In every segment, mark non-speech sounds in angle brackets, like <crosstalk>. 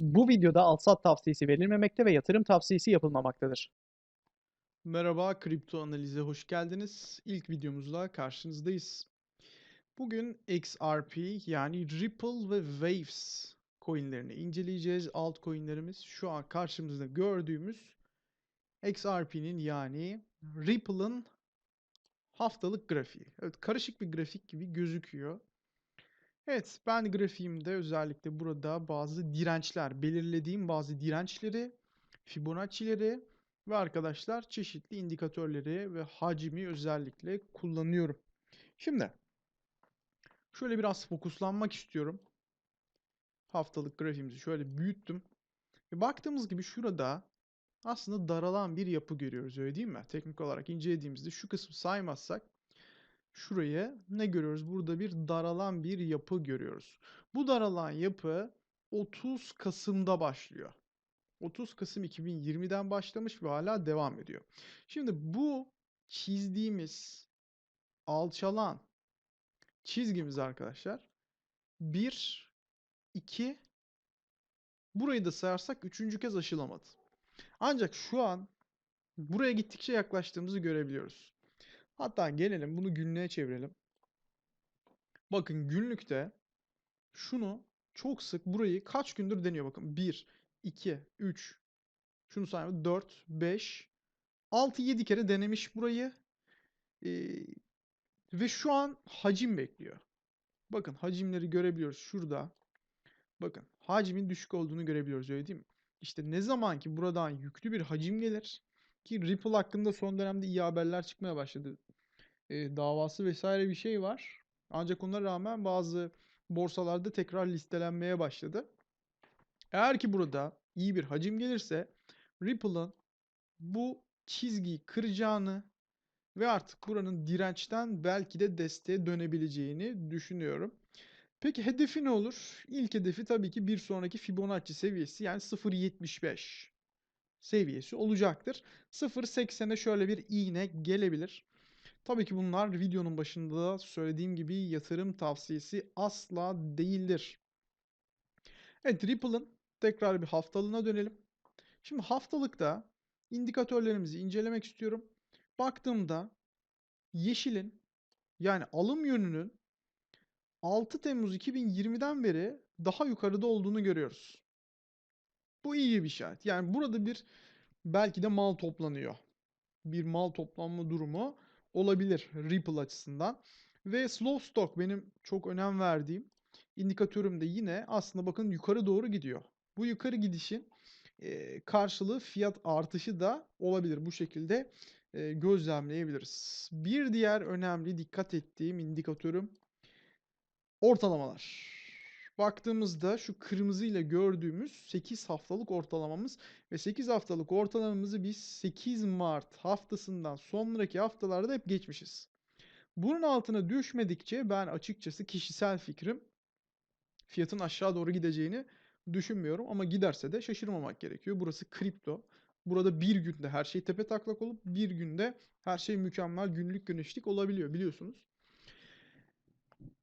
Bu videoda alsat tavsiyesi verilmemekte ve yatırım tavsiyesi yapılmamaktadır. Merhaba, kripto analize hoş geldiniz. İlk videomuzla karşınızdayız. Bugün XRP yani Ripple ve Waves coinlerini inceleyeceğiz. Altcoin'lerimiz şu an karşımızda gördüğümüz XRP'nin yani Ripple'ın haftalık grafiği. Evet, karışık bir grafik gibi gözüküyor. Evet, ben grafiğimde özellikle burada bazı dirençler, belirlediğim bazı dirençleri, Fibonacci'leri ve arkadaşlar çeşitli indikatörleri ve hacmi özellikle kullanıyorum. Şimdi şöyle biraz fokuslanmak istiyorum. Haftalık grafiğimizi şöyle büyüttüm. Ve baktığımız gibi şurada aslında daralan bir yapı görüyoruz öyle değil mi? Teknik olarak incelediğimizde şu kısmı saymazsak şuraya ne görüyoruz? Burada bir daralan bir yapı görüyoruz. Bu daralan yapı 30 Kasım'da başlıyor. 30 Kasım 2020'den başlamış ve hala devam ediyor. Şimdi bu çizdiğimiz alçalan çizgimiz arkadaşlar 1 2 burayı da sayarsak üçüncü kez aşılamadı. Ancak şu an buraya gittikçe yaklaştığımızı görebiliyoruz. Hatta gelelim bunu günlüğe çevirelim. Bakın günlükte şunu çok sık burayı kaç gündür deniyor bakın. 1, 2, 3, şunu sayalım 4, 5, 6, 7 kere denemiş burayı. Ee, ve şu an hacim bekliyor. Bakın hacimleri görebiliyoruz şurada. Bakın hacmin düşük olduğunu görebiliyoruz öyle değil mi? İşte ne zaman ki buradan yüklü bir hacim gelir ki Ripple hakkında son dönemde iyi haberler çıkmaya başladı. Ee, davası vesaire bir şey var. Ancak ona rağmen bazı borsalarda tekrar listelenmeye başladı. Eğer ki burada iyi bir hacim gelirse Ripple'ın bu çizgiyi kıracağını ve artık buranın dirençten belki de desteğe dönebileceğini düşünüyorum. Peki hedefi ne olur? İlk hedefi tabii ki bir sonraki Fibonacci seviyesi yani 0.75 seviyesi olacaktır. 0.80'e şöyle bir iğne gelebilir. Tabii ki bunlar videonun başında da söylediğim gibi yatırım tavsiyesi asla değildir. Evet Ripple'ın tekrar bir haftalığına dönelim. Şimdi haftalıkta indikatörlerimizi incelemek istiyorum. Baktığımda yeşilin yani alım yönünün 6 Temmuz 2020'den beri daha yukarıda olduğunu görüyoruz. Bu iyi bir işaret. Yani burada bir belki de mal toplanıyor. Bir mal toplanma durumu olabilir Ripple açısından. Ve slow stock benim çok önem verdiğim indikatörüm de yine aslında bakın yukarı doğru gidiyor. Bu yukarı gidişin karşılığı fiyat artışı da olabilir. Bu şekilde gözlemleyebiliriz. Bir diğer önemli dikkat ettiğim indikatörüm ortalamalar. Baktığımızda şu kırmızı ile gördüğümüz 8 haftalık ortalamamız ve 8 haftalık ortalamamızı biz 8 Mart haftasından sonraki haftalarda hep geçmişiz. Bunun altına düşmedikçe ben açıkçası kişisel fikrim fiyatın aşağı doğru gideceğini düşünmüyorum ama giderse de şaşırmamak gerekiyor. Burası kripto. Burada bir günde her şey tepe taklak olup bir günde her şey mükemmel günlük güneşlik olabiliyor biliyorsunuz.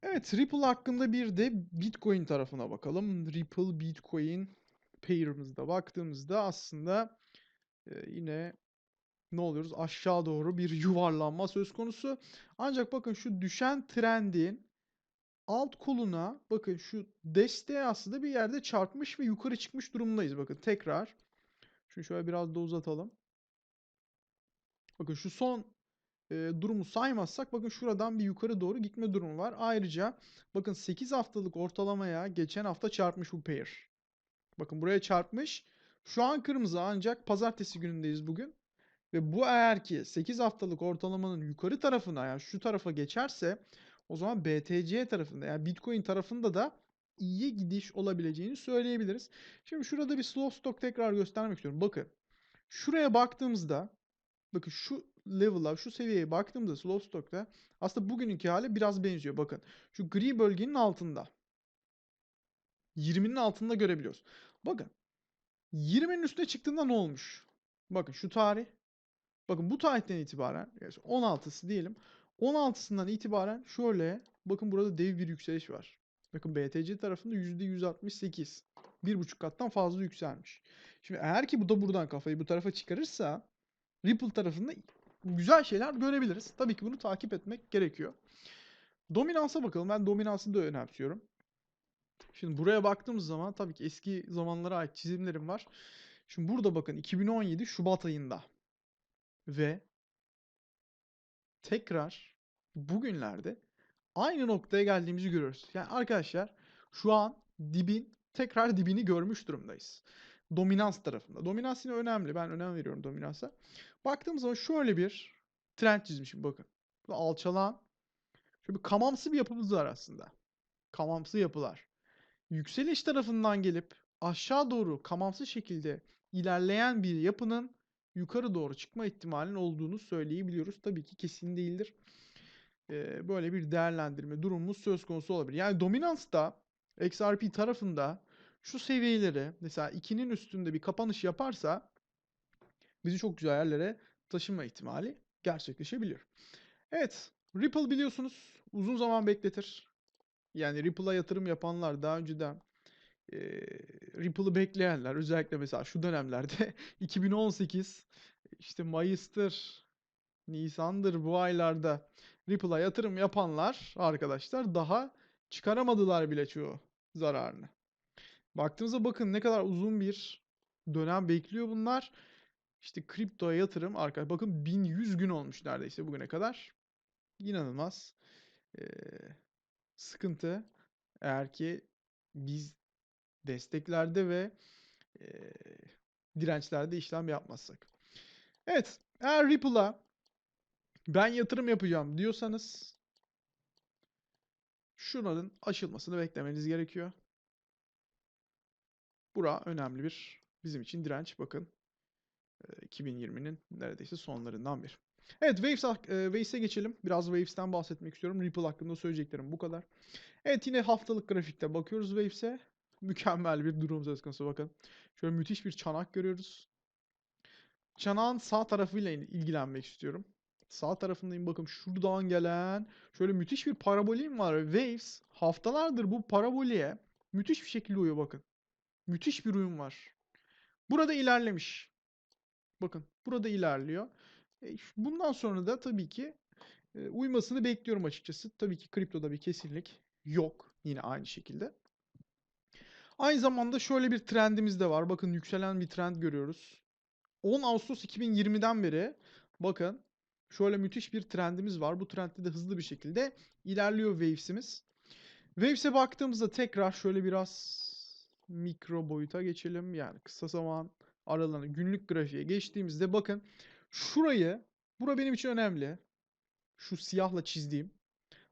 Evet Ripple hakkında bir de Bitcoin tarafına bakalım. Ripple Bitcoin pair'ımızda baktığımızda aslında e, yine ne oluyoruz? Aşağı doğru bir yuvarlanma söz konusu. Ancak bakın şu düşen trendin alt koluna bakın şu desteğe aslında bir yerde çarpmış ve yukarı çıkmış durumdayız. Bakın tekrar. Şunu şöyle biraz da uzatalım. Bakın şu son e, durumu saymazsak bakın şuradan bir yukarı doğru gitme durumu var. Ayrıca bakın 8 haftalık ortalamaya geçen hafta çarpmış bu pair. Bakın buraya çarpmış. Şu an kırmızı ancak pazartesi günündeyiz bugün. Ve bu eğer ki 8 haftalık ortalamanın yukarı tarafına yani şu tarafa geçerse o zaman BTC tarafında yani Bitcoin tarafında da iyi gidiş olabileceğini söyleyebiliriz. Şimdi şurada bir slow stock tekrar göstermek istiyorum. Bakın şuraya baktığımızda bakın şu level'a şu seviyeye baktığımızda slow stock'ta aslında bugününki hali biraz benziyor. Bakın şu gri bölgenin altında 20'nin altında görebiliyoruz. Bakın 20'nin üstüne çıktığında ne olmuş? Bakın şu tarih Bakın bu tarihten itibaren 16'sı diyelim. 16'sından itibaren şöyle bakın burada dev bir yükseliş var. Bakın BTC tarafında %168. 1,5 kattan fazla yükselmiş. Şimdi eğer ki bu da buradan kafayı bu tarafa çıkarırsa Ripple tarafında güzel şeyler görebiliriz. Tabii ki bunu takip etmek gerekiyor. Dominansa bakalım. Ben dominansı da önemsiyorum. Şimdi buraya baktığımız zaman tabii ki eski zamanlara ait çizimlerim var. Şimdi burada bakın 2017 Şubat ayında ve tekrar bugünlerde aynı noktaya geldiğimizi görüyoruz. Yani arkadaşlar şu an dibin tekrar dibini görmüş durumdayız. Dominans tarafında. Dominans yine önemli. Ben önem veriyorum dominansa. Baktığımız zaman şöyle bir trend çizmişim bakın. Burada alçalan şöyle bir kamamsı bir yapımız var aslında. Kamamsı yapılar. Yükseliş tarafından gelip aşağı doğru kamamsı şekilde ilerleyen bir yapının yukarı doğru çıkma ihtimalinin olduğunu söyleyebiliyoruz. Tabii ki kesin değildir. Ee, böyle bir değerlendirme durumumuz söz konusu olabilir. Yani dominansta XRP tarafında şu seviyeleri mesela 2'nin üstünde bir kapanış yaparsa bizi çok güzel yerlere taşıma ihtimali gerçekleşebilir. Evet, Ripple biliyorsunuz uzun zaman bekletir. Yani Ripple'a yatırım yapanlar daha önceden e, Ripple'ı bekleyenler özellikle mesela şu dönemlerde <laughs> 2018 işte Mayıs'tır, Nisan'dır bu aylarda Ripple'a yatırım yapanlar arkadaşlar daha çıkaramadılar bile çoğu zararını. Baktığımızda bakın ne kadar uzun bir dönem bekliyor bunlar. İşte kriptoya yatırım arkadaşlar bakın 1100 gün olmuş neredeyse bugüne kadar. İnanılmaz ee, sıkıntı eğer ki biz desteklerde ve e, dirençlerde işlem yapmazsak. Evet, eğer Ripple'a ben yatırım yapacağım diyorsanız şuranın aşılmasını beklemeniz gerekiyor. Bura önemli bir bizim için direnç. Bakın e, 2020'nin neredeyse sonlarından bir. Evet Waves, Waves'e geçelim. Biraz Waves'ten bahsetmek istiyorum. Ripple hakkında söyleyeceklerim bu kadar. Evet yine haftalık grafikte bakıyoruz Waves'e. Mükemmel bir durum söz konusu bakın. Şöyle müthiş bir çanak görüyoruz. Çanağın sağ tarafıyla il- ilgilenmek istiyorum. Sağ tarafındayım bakın şuradan gelen şöyle müthiş bir parabolim var. Waves haftalardır bu paraboliye müthiş bir şekilde uyuyor bakın. Müthiş bir uyum var. Burada ilerlemiş. Bakın burada ilerliyor. E, Bundan sonra da tabii ki e, uymasını bekliyorum açıkçası. Tabii ki kriptoda bir kesinlik yok. Yine aynı şekilde. Aynı zamanda şöyle bir trendimiz de var. Bakın yükselen bir trend görüyoruz. 10 Ağustos 2020'den beri bakın şöyle müthiş bir trendimiz var. Bu trendde de hızlı bir şekilde ilerliyor Waves'imiz. Waves'e baktığımızda tekrar şöyle biraz mikro boyuta geçelim. Yani kısa zaman aralığını günlük grafiğe geçtiğimizde bakın şurayı, bura benim için önemli. Şu siyahla çizdiğim.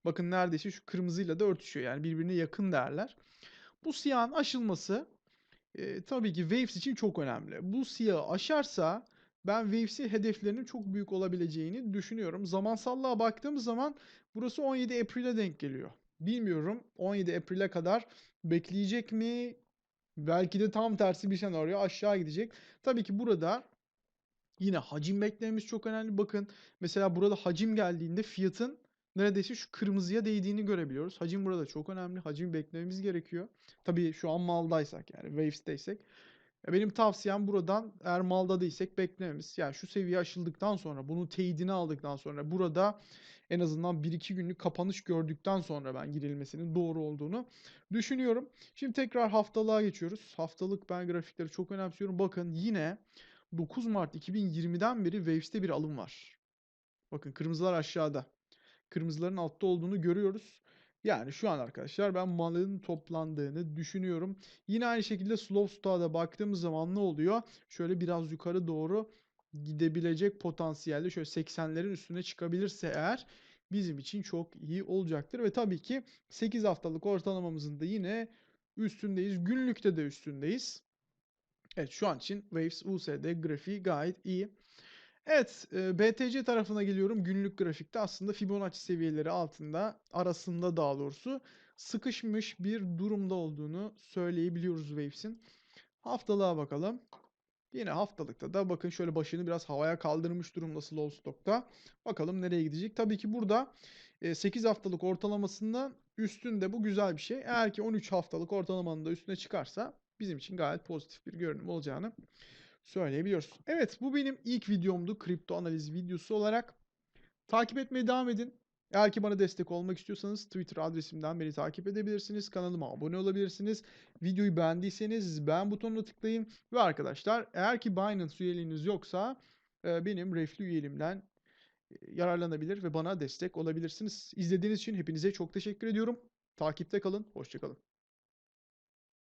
Bakın neredeyse şu kırmızıyla da örtüşüyor. Yani birbirine yakın değerler. Bu siyahın aşılması e, tabii ki Waves için çok önemli. Bu siyahı aşarsa ben Waves'i hedeflerinin çok büyük olabileceğini düşünüyorum. Zamansallığa baktığımız zaman burası 17 April'e denk geliyor. Bilmiyorum 17 April'e kadar bekleyecek mi? Belki de tam tersi bir senaryo aşağı gidecek. Tabii ki burada yine hacim beklememiz çok önemli. Bakın mesela burada hacim geldiğinde fiyatın neredeyse şu kırmızıya değdiğini görebiliyoruz. Hacim burada çok önemli. Hacim beklememiz gerekiyor. Tabii şu an maldaysak yani Waves'teysek. Benim tavsiyem buradan eğer malda değilsek beklememiz. Yani şu seviye aşıldıktan sonra bunun teyidini aldıktan sonra burada en azından 1-2 günlük kapanış gördükten sonra ben girilmesinin doğru olduğunu düşünüyorum. Şimdi tekrar haftalığa geçiyoruz. Haftalık ben grafikleri çok önemsiyorum. Bakın yine 9 Mart 2020'den beri Waves'te bir alım var. Bakın kırmızılar aşağıda. Kırmızıların altta olduğunu görüyoruz. Yani şu an arkadaşlar ben malın toplandığını düşünüyorum. Yine aynı şekilde Slow Star'da baktığımız zaman ne oluyor? Şöyle biraz yukarı doğru gidebilecek potansiyelde şöyle 80'lerin üstüne çıkabilirse eğer bizim için çok iyi olacaktır. Ve tabii ki 8 haftalık ortalamamızın da yine üstündeyiz. Günlükte de üstündeyiz. Evet şu an için Waves USD grafiği gayet iyi. Evet, BTC tarafına geliyorum. Günlük grafikte aslında Fibonacci seviyeleri altında, arasında daha doğrusu sıkışmış bir durumda olduğunu söyleyebiliyoruz Waves'in. Haftalığa bakalım. Yine haftalıkta da bakın şöyle başını biraz havaya kaldırmış durumda Slow Stock'ta. Bakalım nereye gidecek. Tabii ki burada e, 8 haftalık ortalamasından üstünde bu güzel bir şey. Eğer ki 13 haftalık ortalamanın da üstüne çıkarsa bizim için gayet pozitif bir görünüm olacağını söyleyebiliyoruz. Evet bu benim ilk videomdu kripto analiz videosu olarak. Takip etmeye devam edin. Eğer ki bana destek olmak istiyorsanız Twitter adresimden beni takip edebilirsiniz. Kanalıma abone olabilirsiniz. Videoyu beğendiyseniz beğen butonuna tıklayın. Ve arkadaşlar eğer ki Binance üyeliğiniz yoksa e, benim Refli üyeliğimden e, yararlanabilir ve bana destek olabilirsiniz. İzlediğiniz için hepinize çok teşekkür ediyorum. Takipte kalın. Hoşçakalın.